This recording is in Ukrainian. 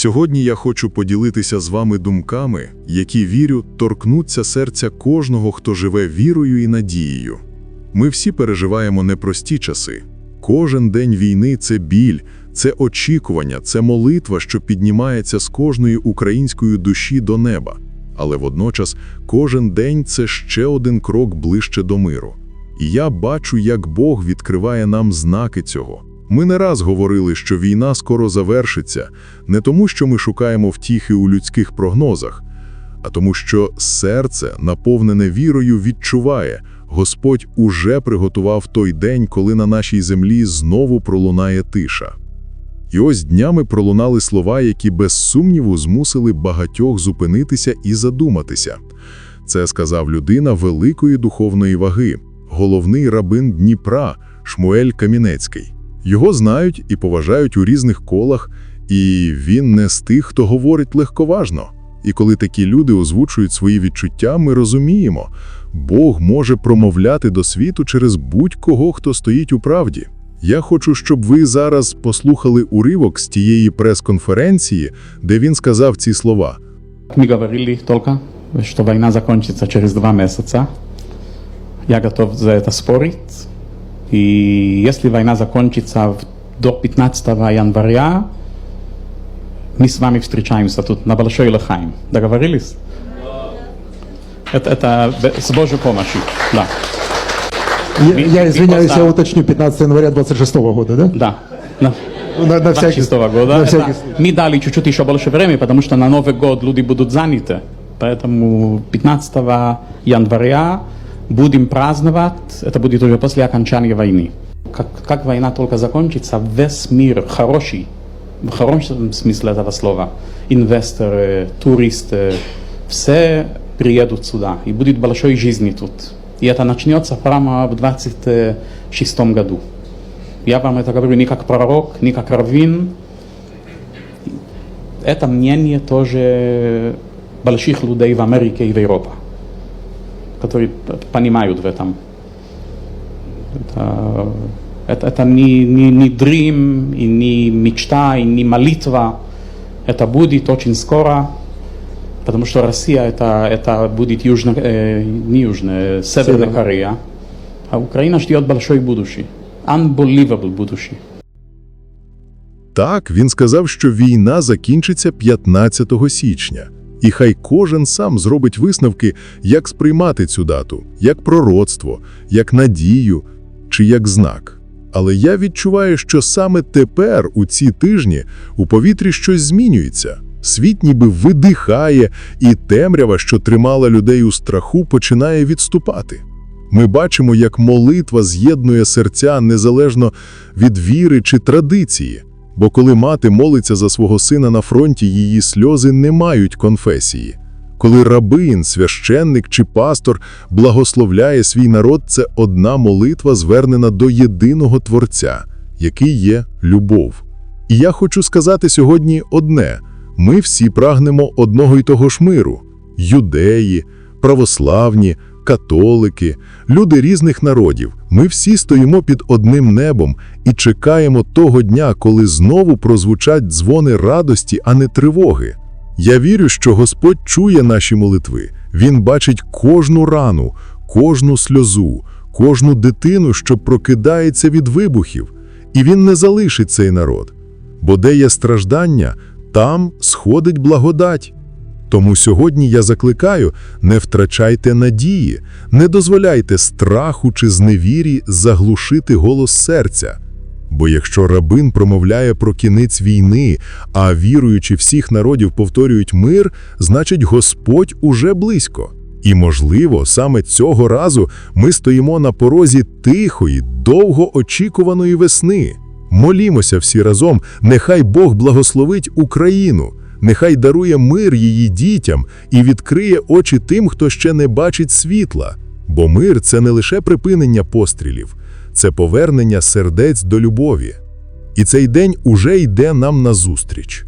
Сьогодні я хочу поділитися з вами думками, які вірю, торкнуться серця кожного, хто живе вірою і надією. Ми всі переживаємо непрості часи. Кожен день війни це біль, це очікування, це молитва, що піднімається з кожної української душі до неба. Але водночас кожен день це ще один крок ближче до миру. І я бачу, як Бог відкриває нам знаки цього. Ми не раз говорили, що війна скоро завершиться, не тому, що ми шукаємо втіхи у людських прогнозах, а тому, що серце, наповнене вірою, відчуває, Господь уже приготував той день, коли на нашій землі знову пролунає тиша. І ось днями пролунали слова, які без сумніву змусили багатьох зупинитися і задуматися. Це сказав людина великої духовної ваги, головний рабин Дніпра Шмуель Камінецький. Його знають і поважають у різних колах, і він не з тих, хто говорить легковажно. І коли такі люди озвучують свої відчуття, ми розуміємо, Бог може промовляти до світу через будь-кого, хто стоїть у правді. Я хочу, щоб ви зараз послухали уривок з тієї прес-конференції, де він сказав ці слова. Мы говорили только, что война закончится через два месяца. Я готов за это спорить. И если война закончится до 15 января, мы с вами встречаемся тут на Большой Лохайм. Договорились? Это, это с Божьей помощью, да. Я, Ви- я ви извиняюсь, просто- я уточню, 15 января 26 года, да? Да. На, На, на всякий, 26 года. на Это всякий случай. мы дали чуть-чуть еще больше времени, потому что на Новый год люди будут заняты. Поэтому 15 января будем праздновать. Это будет уже после окончания войны. Как, как война только закончится, весь мир хороший, в хорошем смысле этого слова, инвесторы, туристы, все приедут сюда. И будет большой жизни тут. И это начнется прямо в 26 году. Я вам это говорю не как пророк, не как раввин. Это мнение тоже больших людей в Америке и в Европе, которые п- понимают в этом. Это, это, это не, не, не dream, и не мечта, и не молитва. Это будет очень скоро, потому что Россия это, это будет южно, э, не южная, Северная Северная. Корея. А Украина ждет большой будущий. Unbelievable будущий. Так, він сказав, що війна закінчиться 15 січня. І хай кожен сам зробить висновки, як сприймати цю дату, як пророцтво, як надію чи як знак. Але я відчуваю, що саме тепер, у ці тижні, у повітрі щось змінюється. Світ ніби видихає, і темрява, що тримала людей у страху, починає відступати. Ми бачимо, як молитва з'єднує серця незалежно від віри чи традиції. Бо коли мати молиться за свого сина на фронті, її сльози не мають конфесії. Коли рабин, священник чи пастор благословляє свій народ, це одна молитва, звернена до єдиного Творця, який є любов. І я хочу сказати сьогодні одне: ми всі прагнемо одного й того ж миру: юдеї, православні, католики, люди різних народів. Ми всі стоїмо під одним небом і чекаємо того дня, коли знову прозвучать дзвони радості, а не тривоги. Я вірю, що Господь чує наші молитви. Він бачить кожну рану, кожну сльозу, кожну дитину, що прокидається від вибухів, і він не залишить цей народ. Бо де є страждання, там сходить благодать. Тому сьогодні я закликаю: не втрачайте надії, не дозволяйте страху чи зневірі заглушити голос серця. Бо якщо рабин промовляє про кінець війни, а віруючи всіх народів повторюють мир, значить Господь уже близько. І, можливо, саме цього разу ми стоїмо на порозі тихої, довгоочікуваної весни. Молімося всі разом, нехай Бог благословить Україну, нехай дарує мир її дітям і відкриє очі тим, хто ще не бачить світла. Бо мир це не лише припинення пострілів, це повернення сердець до любові. І цей день уже йде нам назустріч.